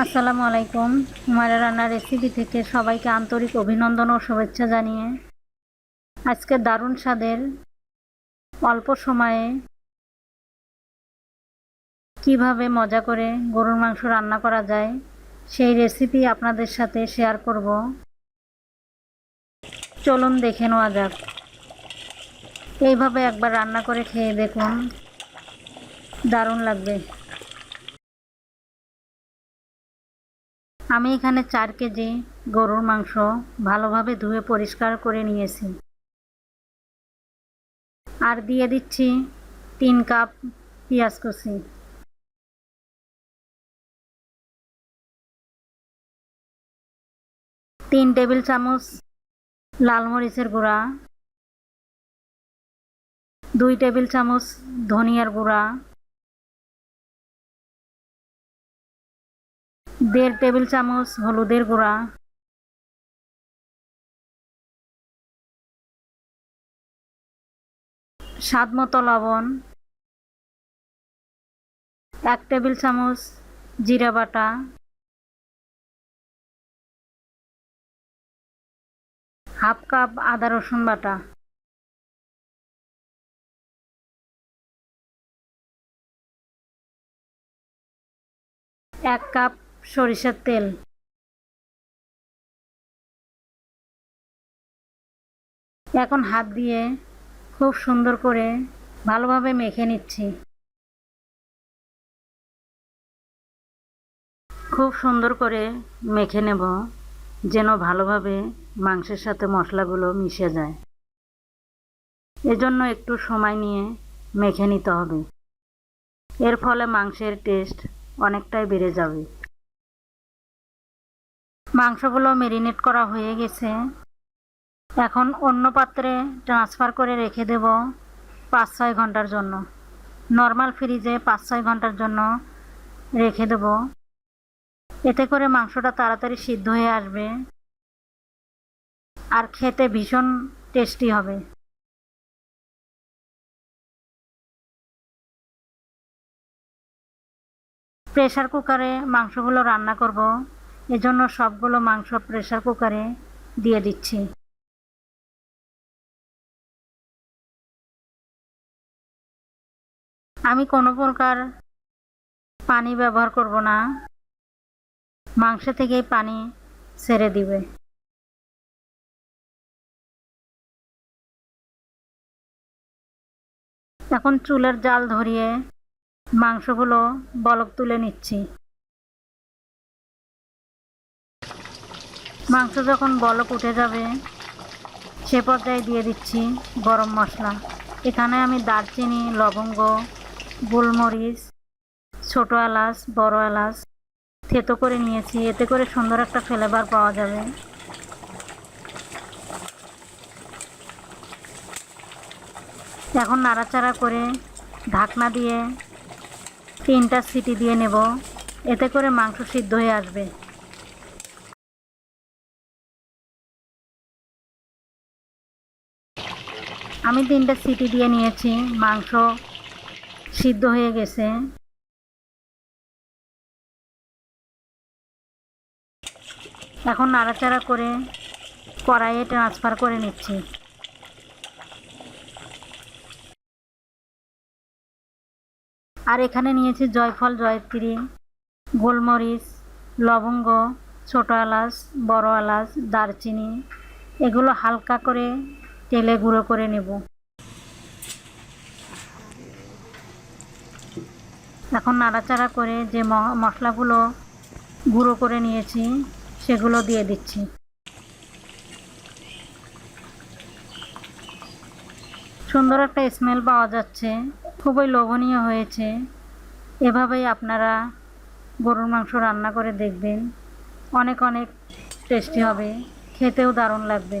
আসসালামু আলাইকুম। হুমায়রা রান্নার রেসিপি থেকে সবাইকে আন্তরিক অভিনন্দন ও শুভেচ্ছা জানিয়ে আজকে দারুণ স্বাদের অল্প সময়ে কীভাবে মজা করে গরুর মাংস রান্না করা যায় সেই রেসিপি আপনাদের সাথে শেয়ার করব। চলুন দেখে নেওয়া যাক। এইভাবে একবার রান্না করে খেয়ে দেখুন। দারুণ লাগবে। আমি এখানে চার কেজি গরুর মাংস ভালোভাবে ধুয়ে পরিষ্কার করে নিয়েছি। আর দিয়ে দিচ্ছি তিন কাপ পেঁয়াজ কুচি। তিন টেবিল চামচ লাল মরিচের গুঁড়া। দুই টেবিল চামচ ধনিয়ার গুঁড়া। দেড় টেবিল চামচ হলুদের গুঁড়া। স্বাদ মতো লবণ। এক টেবিল চামচ জিরা বাটা। হাফ কাপ আদা রসুন বাটা। এক কাপ সরিষার তেল। এখন হাত দিয়ে খুব সুন্দর করে ভালোভাবে মেখে নিচ্ছি। খুব সুন্দর করে মেখে নেব, যেন ভালোভাবে মাংসের সাথে মশলাগুলো মিশে যায়। এজন্য একটু সময় নিয়ে মেখে নিতে হবে। এর ফলে মাংসের টেস্ট অনেকটাই বেড়ে যাবে। মাংসগুলো মেরিনেট করা হয়ে গেছে। এখন অন্য পাত্রে ট্রান্সফার করে রেখে দেব পাঁচ ছয় ঘণ্টার জন্য। নর্মাল ফ্রিজে পাঁচ ছয় ঘণ্টার জন্য রেখে দেব। এতে করে মাংসটা তাড়াতাড়ি সিদ্ধ হয়ে আসবে আর খেতে ভীষণ টেস্টি হবে। প্রেশার কুকারে মাংসগুলো রান্না করব। এজন্য সবগুলো মাংস প্রেশার কুকারে দিয়ে দিচ্ছি। আমি কোনো প্রকার পানি ব্যবহার করব না। মাংস থেকেই পানি ছেড়ে দিবে। এখন চুলের জাল ধরিয়ে মাংসগুলো বলক তুলে নিচ্ছি। মাংস যখন বলক উঠে যাবে, সে পর্যায়ে দিয়ে দিচ্ছি গরম মশলা। এখানে আমি দারচিনি, লবঙ্গ, গোলমরিচ, ছোটো এলাচ, বড় এলাচ থেতো করে নিয়েছি। এতে করে সুন্দর একটা ফ্লেভার পাওয়া যাবে। এখন নাড়াচাড়া করে ঢাকনা দিয়ে তিনটা সিটি দিয়ে নেব। এতে করে মাংস সিদ্ধ হয়ে আসবে। আমি তিনটা সিটি দিয়ে নিয়েছি, মাংস সিদ্ধ হয়ে গেছে। এখন নাড়াচাড়া করে কড়াইয়ে ট্রান্সফার করে নিচ্ছি। আর এখানে নিয়েছি জয়ফল, জয়ত্রী, গোলমরিচ, লবঙ্গ, ছোটো এলাচ, বড় এলাচ, দারচিনি। এগুলো হালকা করে তেলে গুঁড়ো করে নেব। এখন নাড়াচাড়া করে যে মশলাগুলো গুঁড়ো করে নিয়েছি, সেগুলো দিয়ে দিচ্ছি। সুন্দর একটা স্মেল পাওয়া যাচ্ছে, খুবই লোভনীয় হয়েছে। এভাবেই আপনারা গরুর মাংস রান্না করে দেখবেন। অনেক অনেক টেস্টি হবে, খেতেও দারুণ লাগবে।